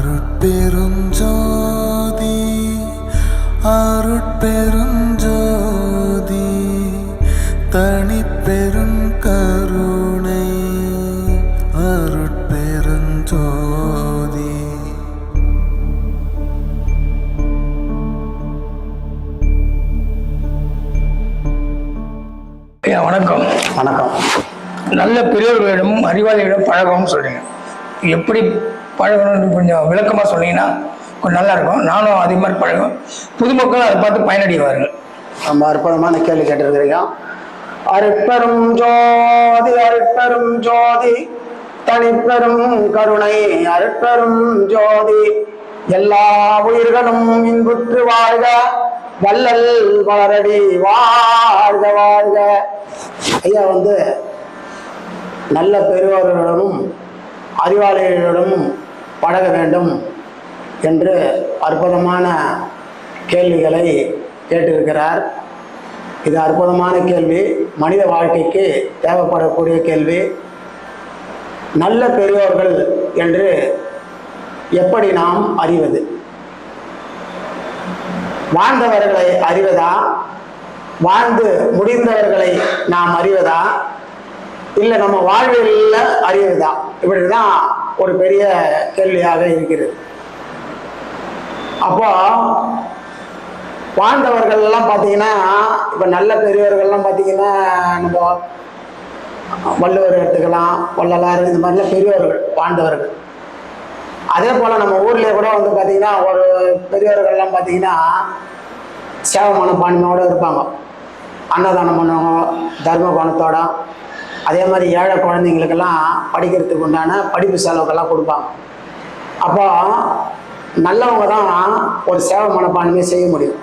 அருட்பெருஞ்சோதி அருட்பெருஞ்சோதி தனிப்பெரும் கருணை அருட்பெருஞ்சோதி. வணக்கம். வணக்கம். நல்ல பெரியவர்களிடமும் அறிவாளிகளிடம் பழகணும்னு சொல்றீங்க. எப்படி பழகணும்னு கொஞ்சம் விளக்கமாக சொன்னீங்கன்னா கொஞ்சம் நல்லா இருக்கும் நானும் அதே மாதிரி பழகுவேன். புதுமக்களும் அதை பார்த்து பயனடைவார்கள். ரொம்ப அற்புதமான கேள்வி கேட்டிருக்கிறீங்க. அருட்பெரும் ஜோதி அருட்பெரும் ஜோதி தனிப்பெரும் கருணை அருட்பெரும் ஜோதி. எல்லா உயிர்களும் இன்புற்று வாழ்க வள்ளல் வளரடி வாழ்க வாழ்க. ஐயா வந்து நல்ல பெரியவர்களுடனும் அறிவாளிகளிடமும் பழக வேண்டும் என்று அற்புதமான கேள்விகளை கேட்டிருக்கிறார். இது அற்புதமான கேள்வி. மனித வாழ்க்கைக்கு தேவைப்படக்கூடிய கேள்வி. நல்ல பெரியோர்கள் என்று எப்படி நாம் அறிவது? வாழ்ந்தவர்களை அறிவதா? வாழ்ந்து முடிந்தவர்களை நாம் அறிவதா? இல்லை நம்ம வாழ்வியல்ல இப்படி இப்படிதான் ஒரு பெரிய கேள்வியாக இருக்கிறது. அப்போ வாழ்ந்தவர்கள் எல்லாம் பார்த்தீங்கன்னா இப்போ நல்ல பெரியவர்கள்லாம் பார்த்தீங்கன்னா நம்ம வள்ளுவர் எடுத்துக்கலாம் வள்ளலார் இந்த மாதிரிலாம் பெரியவர்கள் வாழ்ந்தவர்கள். அதே போல் நம்ம ஊர்லேயே கூட வந்து பார்த்திங்கன்னா ஒரு பெரியவர்கள்லாம் பார்த்தீங்கன்னா சேவை மனப்பான்மையோடு இருப்பாங்க. அன்னதானம் பண்ணுவாங்க தர்ம குணத்தோட அதே மாதிரி ஏழை குழந்தைங்களுக்கெல்லாம் படிக்கிறதுக்கு உண்டான படிப்பு செலவுக்கெல்லாம் கொடுப்பாங்க. அப்போ நல்லவங்க தான் ஒரு சேவை மனப்பான்மையை செய்ய முடியும்.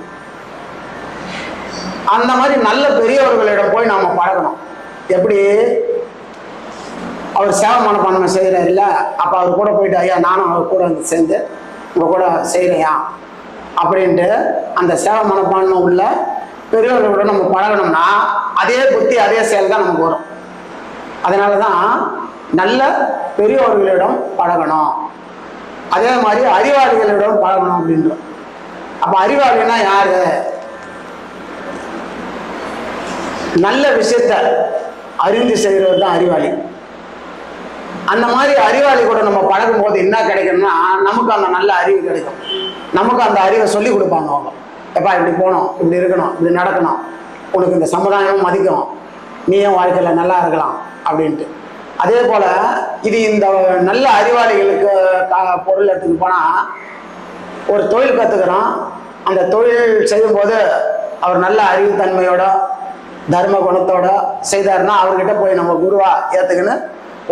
அந்த மாதிரி நல்ல பெரியவர்களிடம் போய் நாம் பழகணும். எப்படி? அவர் சேவை மனப்பான்மை செய்கிறார் இல்லை அப்போ அவர் கூட போயிட்டு ஐயா நானும் அவர் கூட வந்து சேர்ந்து உங்கள் கூட செய்கிறேயா அப்படின்ட்டு அந்த சேவை மனப்பான்மை உள்ள பெரியவர்களோட நம்ம பழகணும்னா அதே புத்தி அதே செயல் தான் நமக்கு வரும். அதனால தான் நல்ல பெரியவர்களிடம் பழகணும். அதே மாதிரி அறிவாளிகளிடம் பழகணும் அப்படின்றோம் அப்போ அறிவாளின்னா யாரு? நல்ல விஷயத்த அறிந்து செய்கிறவர் தான் அறிவாளி. அந்த மாதிரி அறிவாளி கூட நம்ம பழகும் போது என்ன கிடைக்கும்னா நமக்கு அந்த நல்ல அறிவு கிடைக்கும். நமக்கு அந்த அறிவை சொல்லி கொடுப்பாங்க அவங்க. எப்பா இப்படி போகணும் இப்படி இருக்கணும் இப்படி நடக்கணும். உனக்கு இந்த சமுதாயம் மதிக்கும். நீயும் வாழ்க்கையில் நல்லா இருக்கலாம் அப்படின்ட்டு. அதே போல் இது இந்த நல்ல அறிவாளிகளுக்கு பொருள் எடுத்துட்டு போனால் ஒரு தொழில் கற்றுக்கிறோம் அந்த தொழில் செய்யும்போது அவர் நல்ல அறிவுத்தன்மையோட தர்ம குணத்தோட செய்தாருன்னா அவர்கிட்ட போய் நம்ம குருவா ஏற்றுக்கின்னு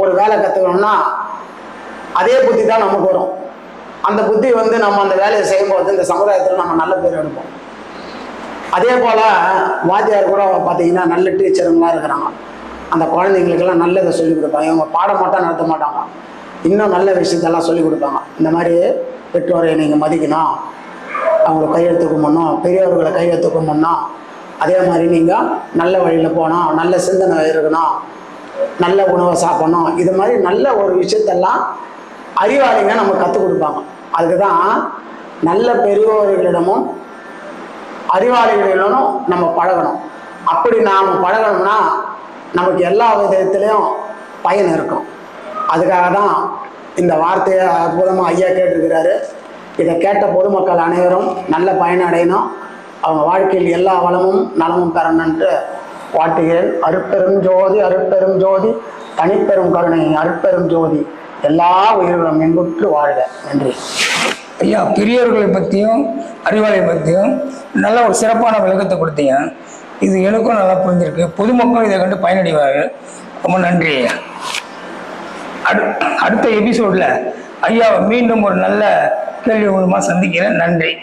ஒரு வேலை கற்றுக்கணும்னா அதே புத்தி தான் நமக்கு வரும். அந்த புத்தி வந்து நம்ம அந்த வேலையை செய்யும்போது இந்த சமுதாயத்தில் நம்ம நல்ல பேர் எடுப்போம். அதே போல் வாத்தியார் கூட பார்த்தீங்கன்னா நல்ல டீச்சருங்களாம் இருக்கிறாங்க. அந்த குழந்தைங்களுக்கெல்லாம் நல்லதை சொல்லிக் கொடுப்பாங்க. இவங்க பாடம் மட்டும் நடத்த மாட்டாங்க. இன்னும் நல்ல விஷயத்தெல்லாம் சொல்லிக் கொடுப்பாங்க. இந்த மாதிரி பெற்றோரை நீங்கள் மதிக்கணும். அவங்கள கையெழுத்து கும்பிடணும் பெரியவர்களை கையெழுத்து கும்பிடணும் அதே மாதிரி நீங்கள் நல்ல வழியில் போகணும் நல்ல சிந்தனை இருக்கணும் நல்ல உணவை சாப்பிடணும். இது மாதிரி நல்ல ஒரு விஷயத்தெல்லாம் அறிவாளிங்க நம்ம கற்றுக் கொடுப்பாங்க. அதுக்கு தான் நல்ல பெரியவர்களிடமும் அறிவாளிகளிடமும் நம்ம பழகணும். அப்படி நாம் பழகணும்னா நமக்கு எல்லா விதத்துலேயும் பயன் இருக்கும். அதுக்காக தான் இந்த வார்த்தையை அற்புதமாக ஐயா கேட்டிருக்கிறாரு. இதை கேட்ட பொதுமக்கள் அனைவரும் நல்ல பயனடையணும் அவங்க வாழ்க்கையில் எல்லா வளமும் நலமும் பெறணுன்ட்டு வாழ்த்துகிறேன். அருட்பெரும் ஜோதி அருட்பெரும் ஜோதி தனிப்பெரும் கருணை அருட்பெரும் ஜோதி. எல்லா உயிர்களும் இன்புற்று வாழ்க. நன்றி. ஐயா பெரியவர்களை பற்றியும் அறிவாளியை பற்றியும் நல்ல ஒரு சிறப்பான விளக்கத்தை கொடுத்தீங்க. இது எனக்கும் நல்லா புரிஞ்சிருக்கு. பொதுமக்களும் இதை கண்டு பயனடைவார்கள். ரொம்ப நன்றி ஐயா. அடு அடுத்த எபிசோடில் ஐயாவை மீண்டும் ஒரு நல்ல கேள்வி மூலமாக சந்திக்கிறேன். நன்றி.